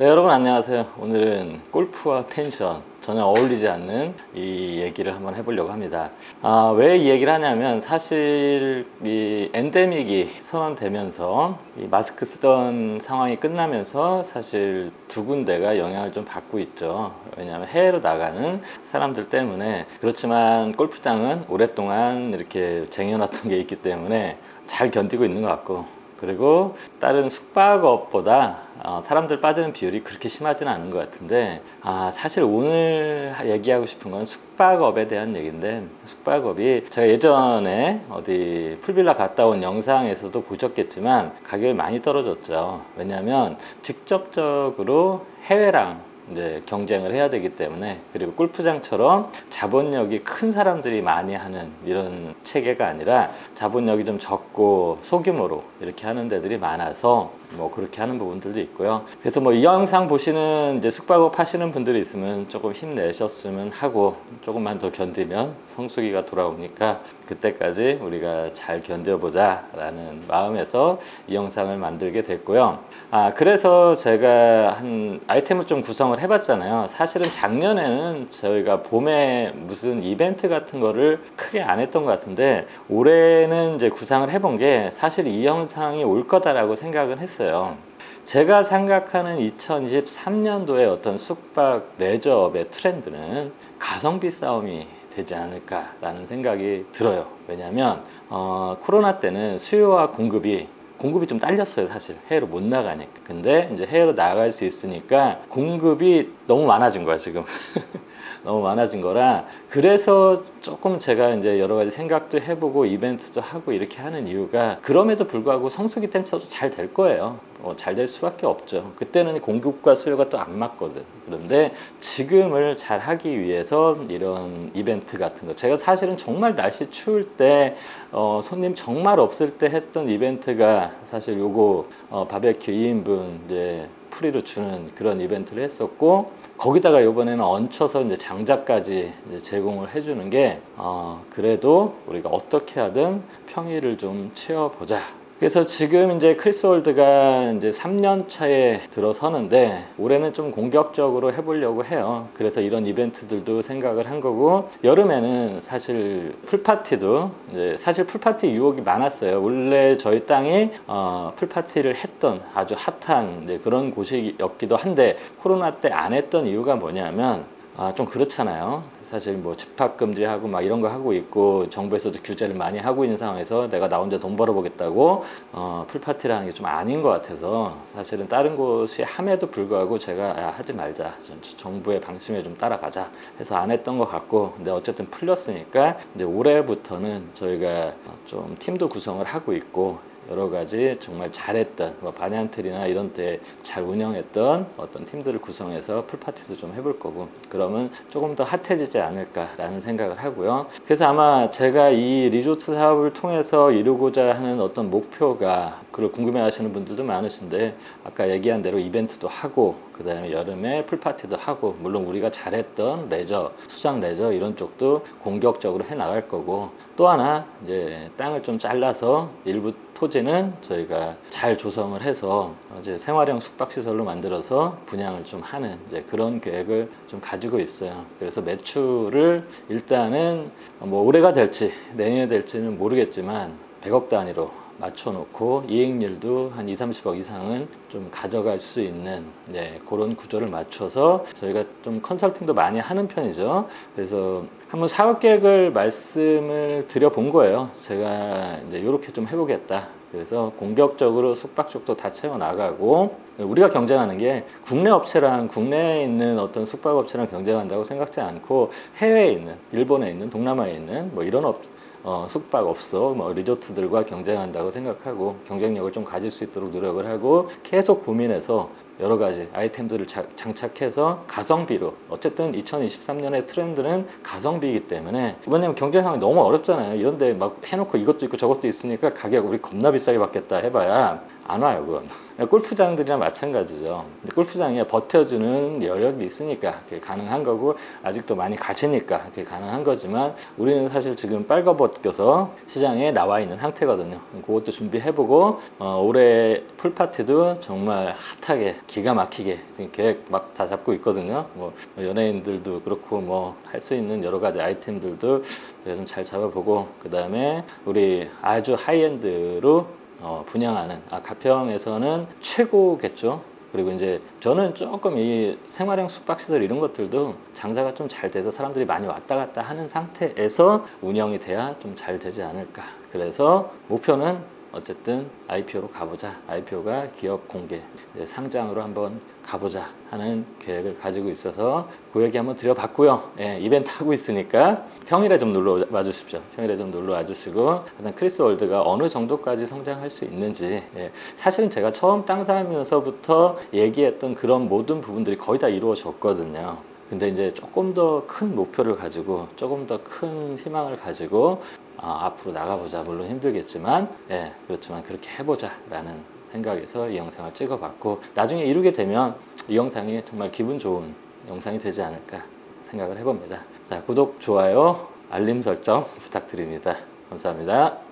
네, 여러분 안녕하세요. 오늘은 골프와 펜션 전혀 어울리지 않는 이 얘기를 한번 해보려고 합니다. 아, 왜 이 얘기를 하냐면 사실 이 엔데믹이 선언되면서 이 마스크 쓰던 상황이 끝나면서 사실 두 군데가 영향을 좀 받고 있죠. 왜냐하면 해외로 나가는 사람들 때문에 그렇지만 골프장은 오랫동안 이렇게 쟁여놨던 게 있기 때문에 잘 견디고 있는 것 같고 그리고 다른 숙박업보다 어, 사람들 빠지는 비율이 그렇게 심하지는 않은 것 같은데 아, 사실 오늘 얘기하고 싶은 건 숙박업에 대한 얘기인데 숙박업이 제가 예전에 어디 풀빌라 갔다 온 영상에서도 보셨겠지만 가격이 많이 떨어졌죠. 왜냐하면 직접적으로 해외랑 이제 경쟁을 해야 되기 때문에 그리고 골프장처럼 자본력이 큰 사람들이 많이 하는 이런 체계가 아니라 자본력이 좀 적고 소규모로 이렇게 하는 데들이 많아서 뭐 그렇게 하는 부분들도 있고요. 그래서 뭐 이 영상 보시는 이제 숙박업 하시는 분들이 있으면 조금 힘내셨으면 하고 조금만 더 견디면 성수기가 돌아오니까 그때까지 우리가 잘 견뎌보자 라는 마음에서 이 영상을 만들게 됐고요. 아, 그래서 제가 한 아이템을 좀 구성을 해봤잖아요. 사실은 작년에는 저희가 봄에 무슨 이벤트 같은 거를 크게 안 했던 것 같은데 올해는 이제 구상을 해본 게 사실 이 영상이 올 거다라고 생각은 했어요. 제가 생각하는 2023년도의 어떤 숙박 레저업의 트렌드는 가성비 싸움이 되지 않을까라는 생각이 들어요. 왜냐하면 어, 코로나 때는 수요와 공급이 공급이 좀 딸렸어요, 사실. 해외로 못 나가니까. 근데 이제 해외로 나갈 수 있으니까 공급이 너무 많아진 거야, 지금. 너무 많아진 거라. 그래서 조금 제가 이제 여러 가지 생각도 해보고 이벤트도 하고 이렇게 하는 이유가 그럼에도 불구하고 성수기 텐트도 잘 될 거예요. 어, 잘될 수밖에 없죠. 그때는 공급과 수요가 또 안 맞거든. 그런데 지금을 잘 하기 위해서 이런 이벤트 같은 거. 제가 사실은 정말 날씨 추울 때, 어, 손님 정말 없을 때 했던 이벤트가 사실 요거, 어, 바베큐 2인분 이제 프리로 주는 그런 이벤트를 했었고, 거기다가 이번에는 얹혀서 이제 장작까지 이제 제공을 해주는 게, 어, 그래도 우리가 어떻게 하든 평일을 좀 채워보자. 그래서 지금 이제 크리스월드가 이제 3년 차에 들어서는데 올해는 좀 공격적으로 해보려고 해요. 그래서 이런 이벤트들도 생각을 한 거고 여름에는 사실 풀파티도 이제 사실 풀파티 유혹이 많았어요. 원래 저희 땅이 어, 풀파티를 했던 아주 핫한 이제 그런 곳이었기도 한데 코로나 때 안 했던 이유가 뭐냐면 아, 좀 그렇잖아요. 사실 뭐 집합 금지하고 막 이런 거 하고 있고 정부에서도 규제를 많이 하고 있는 상황에서 내가 나 혼자 돈 벌어보겠다고 어, 풀파티라는 게 좀 아닌 것 같아서 사실은 다른 곳이 함에도 불구하고 제가 야, 하지 말자 정부의 방침에 좀 따라가자 해서 안 했던 것 같고 근데 어쨌든 풀렸으니까 이제 올해부터는 저희가 좀 팀도 구성을 하고 있고 여러 가지 정말 잘했던 뭐 반얀틀이나 이런 때 잘 운영했던 어떤 팀들을 구성해서 풀파티도 좀 해볼 거고 그러면 조금 더 핫해지지 않을까라는 생각을 하고요. 그래서 아마 제가 이 리조트 사업을 통해서 이루고자 하는 어떤 목표가 그걸 궁금해하시는 분들도 많으신데 아까 얘기한 대로 이벤트도 하고 그 다음에 여름에 풀파티도 하고 물론 우리가 잘했던 레저 수장 레저 이런 쪽도 공격적으로 해 나갈 거고 또 하나 이제 땅을 좀 잘라서 일부 토지 는 저희가 잘 조성을 해서 이제 생활형 숙박시설로 만들어서 분양을 좀 하는 그런 계획을 좀 가지고 있어요. 그래서 매출을 일단은 뭐 올해가 될지 내년에 될지는 모르겠지만 100억 단위로 맞춰놓고 이익률도 한 2, 30억 이상은 좀 가져갈 수 있는 네, 그런 구조를 맞춰서 저희가 좀 컨설팅도 많이 하는 편이죠. 그래서 한번 사업 계획을 말씀을 드려 본 거예요. 제가 이제 이렇게 좀 해보겠다. 그래서 공격적으로 숙박 쪽도 다 채워 나가고 우리가 경쟁하는 게 국내 업체랑 국내에 있는 어떤 숙박 업체랑 경쟁한다고 생각지 않고 해외에 있는 일본에 있는 동남아에 있는 뭐 이런 업 어, 숙박업소, 뭐 리조트들과 경쟁한다고 생각하고 경쟁력을 좀 가질 수 있도록 노력을 하고 계속 고민해서 여러 가지 아이템들을 자, 장착해서 가성비로 어쨌든 2023년의 트렌드는 가성비이기 때문에 왜냐면 경쟁 상황이 너무 어렵잖아요. 이런데 막 해놓고 이것도 있고 저것도 있으니까 가격 우리 겁나 비싸게 받겠다 해봐야 안 와요, 그건. 골프장들이랑 마찬가지죠. 골프장에 버텨주는 여력이 있으니까 그게 가능한 거고, 아직도 많이 가시니까 그게 가능한 거지만, 우리는 사실 지금 빨가벗겨서 시장에 나와 있는 상태거든요. 그것도 준비해보고, 어, 올해 풀파티도 정말 핫하게, 기가 막히게 계획 막 다 잡고 있거든요. 뭐, 연예인들도 그렇고, 뭐, 할 수 있는 여러 가지 아이템들도 좀 잘 잡아보고, 그 다음에 우리 아주 하이엔드로 어, 분양하는 아, 가평에서는 최고겠죠. 그리고 이제 저는 조금 이 생활형 숙박시설 이런 것들도 장사가 좀 잘 돼서 사람들이 많이 왔다 갔다 하는 상태에서 운영이 돼야 좀 잘 되지 않을까. 그래서 목표는 어쨌든 IPO로 가보자. IPO가 기업 공개, 상장으로 한번 가보자 하는 계획을 가지고 있어서 그 얘기 한번 드려봤고요. 예, 이벤트 하고 있으니까 평일에 좀 놀러 와 주십시오. 평일에 좀 놀러 와 주시고 일단 크리스 월드가 어느 정도까지 성장할 수 있는지 예, 사실은 제가 처음 땅 사면서부터 얘기했던 그런 모든 부분들이 거의 다 이루어졌거든요. 근데 이제 조금 더 큰 목표를 가지고 조금 더 큰 희망을 가지고 아, 앞으로 나가보자. 물론 힘들겠지만, 예, 그렇지만 그렇게 해보자 라는 생각에서 이 영상을 찍어봤고, 나중에 이루게 되면 이 영상이 정말 기분 좋은 영상이 되지 않을까 생각을 해봅니다. 자, 구독, 좋아요, 알림 설정 부탁드립니다. 감사합니다.